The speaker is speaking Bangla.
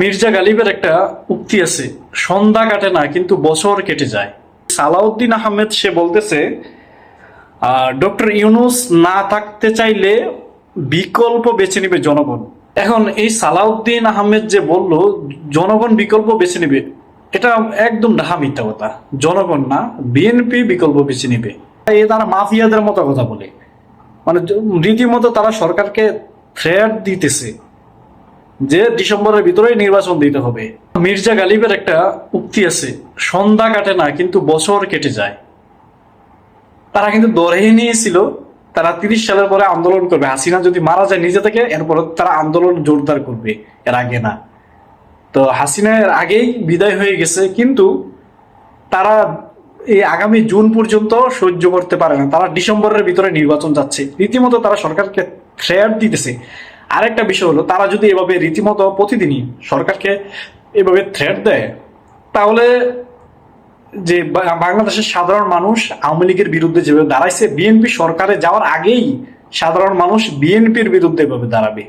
মির্জা গালিবের একটা উক্তি আছে, সন্ধ্যা কাটে না, কিন্তু বছর কেটে যায়। সালাউদ্দিন আহমেদ সে বলতেছে ডক্টর ইউনুস না থাকতে চাইলে বিকল্প বেছে নেবে জনগণ। এখন এই সালাউদ্দিন আহমেদ যে বলল, জনগণ বিকল্প বেছে নেবে, এটা একদম ডাহা মিথ্যা কথা। জনগণ না, বিএনপি বিকল্প বেছে নেবে। এ তারা মাফিয়াদের মতো কথা বলে। মানে রীতিমতো তারা সরকারকে থ্রেট দিতেছে। যে ডিসেম্বরের ভিতরে নির্বাচন দিতে হবে। মির্জা গালিবের একটা উক্তি আছে, সন্ধ্যা কাটে না, কিন্তু বছর কেটে যায়। তারা কিন্তু দরেই নিয়েছিল তারা তিরিশ সালের পরে আন্দোলন করবে। হাসিনা যদি মারা যায় নিজে থেকে, এরপর তারা আন্দোলন জোরদার করবে, এর আগে না। তো হাসিনা এর আগেই বিদায় হয়ে গেছে, কিন্তু তারা এই আগামী জুন পর্যন্ত সহ্য করতে পারে না। তারা ডিসেম্বরের ভিতরে নির্বাচন যাচ্ছে। রীতিমতো তারা সরকারকে থ্রেট দিতেছে। আরেকটা বিষয় হলো, তারা যদি এভাবে রীতিমতো প্রতিদিনই সরকারকে এভাবে থ্রেট দেয়, তাহলে যে বাংলাদেশের সাধারণ মানুষ আওয়ামী লীগের বিরুদ্ধে যেভাবে দাঁড়াইছে, বিএনপি সরকারে যাওয়ার আগেই সাধারণ মানুষ বিএনপির বিরুদ্ধে এভাবে দাঁড়াবে।